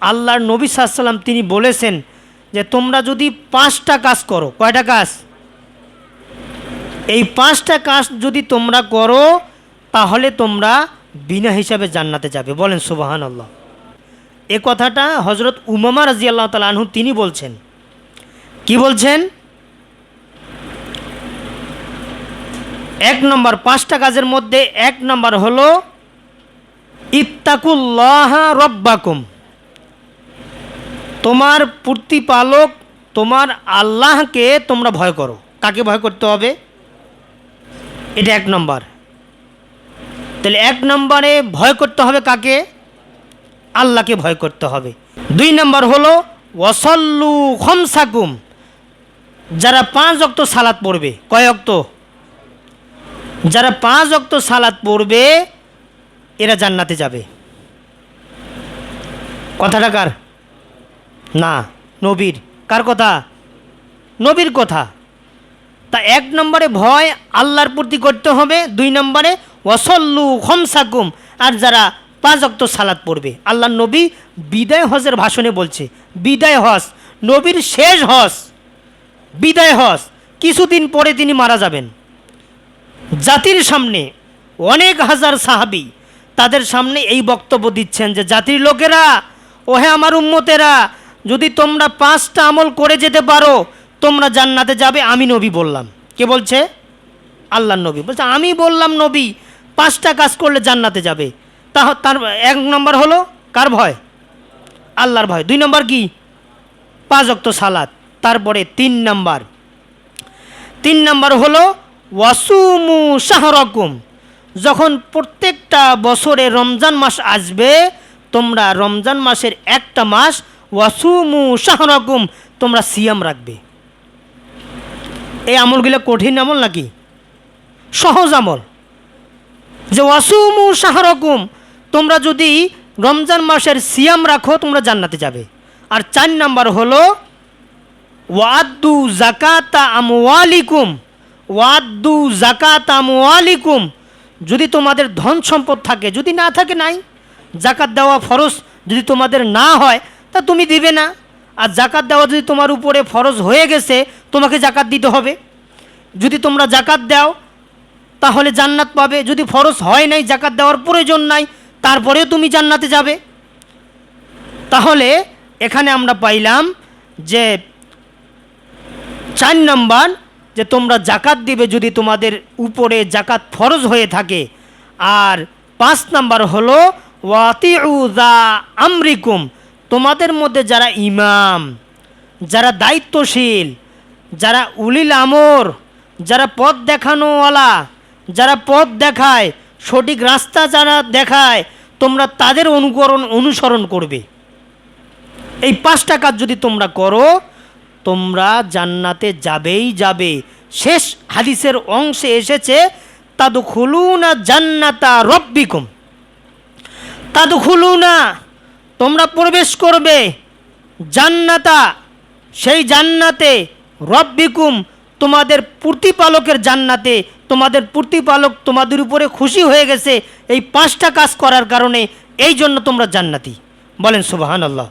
আল্লাহর নবী সাল্লাম তিনি বলেছেন যে তোমরা যদি পাঁচটা কাজ করো, কয়টা কাজ? এই পাঁচটা কাজ যদি তোমরা করো, তাহলে তোমরা বিনা হিসাবে জান্নাতে যাবে। বলেন সুবাহান আল্লাহ এ কথাটা হজরত উমামা রাজি আল্লাহ তালা আনহু তিনি বলছেন। কি বলছেন? এক নম্বর, পাঁচটা কাজের মধ্যে এক নম্বর হলো, ইত্তাকুল্লাহ রব্বাকুম। তোমার প্রতিপালক তোমার আল্লাহকে তোমরা ভয় করো। কাকে ভয় করতে হবে? এটা এক নম্বর। তাহলে এক নম্বরে ভয় করতে হবে কাকে? আল্লাহকে ভয় করতে হবে। দুই নম্বর হলো, ওয়াসল্লু খমসাকুম। যারা পাঁচ অক্ত সালাত পড়বে, কয় অক্ত যারা পাঁচ অক্ত সালাত পড়বে, এরা জান্নাতে যাবে। কথাটা কার? না, নবীর। কার কথা? নবীর কথা। তা এক নম্বরে ভয় আল্লাহর প্রতি করতে হবে, দুই নম্বরে ওয়াসল্লু খমসাকুম, আর যারা পাঁচ অক্ত সালাত পড়বে। আল্লাহ নবী বিদায় হজের ভাষণে বলছে, বিদায় হজ, নবীর শেষ হজ, বিদায় হজ। কিছুদিন পরে তিনি মারা যাবেন। জাতির সামনে অনেক হাজার সাহাবি তাদের সামনে এই বক্তব্য দিচ্ছেন যে, জাতির লোকেরা, ওহে আমার উম্মতেরা যদি তোমরা পাঁচটা আমল করে যেতে পারো, তোমরা জান্নাতে যাবে, আমি নবী বললাম। কে বলছে? আল্লাহ নবী। বলছে, আমি বললাম নবী, পাঁচটা কাজ করলে জান্নাতে যাবে। তা তার এক নম্বর হলো কার ভয়? আল্লাহর ভয়। দুই নম্বর কি? পাঁচ অক্ত সালাত। তারপরে তিন নম্বর। তিন নম্বর হলো, ওয়াসুমু শাহরকুম। যখন প্রত্যেকটা বছরে রমজান মাস আসবে, তোমরা রমজান মাসের একটা মাস ওয়াসুমু শাহরকুম, তোমরা সিয়াম রাখবে। এই আমলগুলো কঠিন আমল নাকি? সহজ আমল। যে ওয়াসুমু শাহরকুম, তোমরা যদি রমজান মাসের সিয়াম রাখো, তোমরা জান্নাতে যাবে। আর চার নাম্বার হলো ওয়াদ্দু জাকাতা আমওয়ালিকুম ওয়াদ্দু জাকাত আমওয়ালিকুম। যদি তোমাদের ধন সম্পদ থাকে, যদি না থাকে নাই জাকাত দেওয়া ফরজ, যদি তোমাদের না হয় তা তুমি দিবে না। আর জাকাত দেওয়া যদি তোমার উপরে ফরজ হয়ে গেছে, তোমাকে জাকাত দিতে হবে। যদি তোমরা জাকাত দাও, তাহলে জান্নাত পাবে। যদি ফরজ হয় নাই, জাকাত দেওয়ার প্রয়োজন নাই, তারপরেও তুমি জান্নাতে যাবে। তাহলে এখানে আমরা পাইলাম যে চার নম্বর, যে তোমরা জাকাত দিবে যদি তোমাদের উপরে জাকাত ফরজ হয়ে থাকে। আর পাঁচ নাম্বার হলো ওয়াতিউদা আমরিকুম। তোমাদের মধ্যে যারা ইমাম, যারা দায়িত্বশীল, যারা উলিল আমর, যারা পথ দেখানোওয়ালা, যারা পথ দেখায়, সঠিক রাস্তা যারা দেখায়, তোমরা তাদের অনুকরণ অনুসরণ করবে। এই পাঁচটা কাজ যদি তোমরা করো, তোমরা জান্নাতে যাবেই যাবে। শেষ হাদিসের অংশে এসেছে তাদু খুলুনা জান্নাতা রব্বিকুম। তাদু খুলুনা তোমরা প্রবেশ করবে জান্নাতা, সেই জান্নাতে রব্বিকুম তোমাদের প্রতিপালকের জান্নাতে, তোমাদের প্রতিপালক তোমাদের উপরে খুশি হয়ে গেছে এই পাঁচটা কাজ করার কারণে, এই জন্য তোমরা জান্নাতি। বলেন সুবাহান আল্লাহ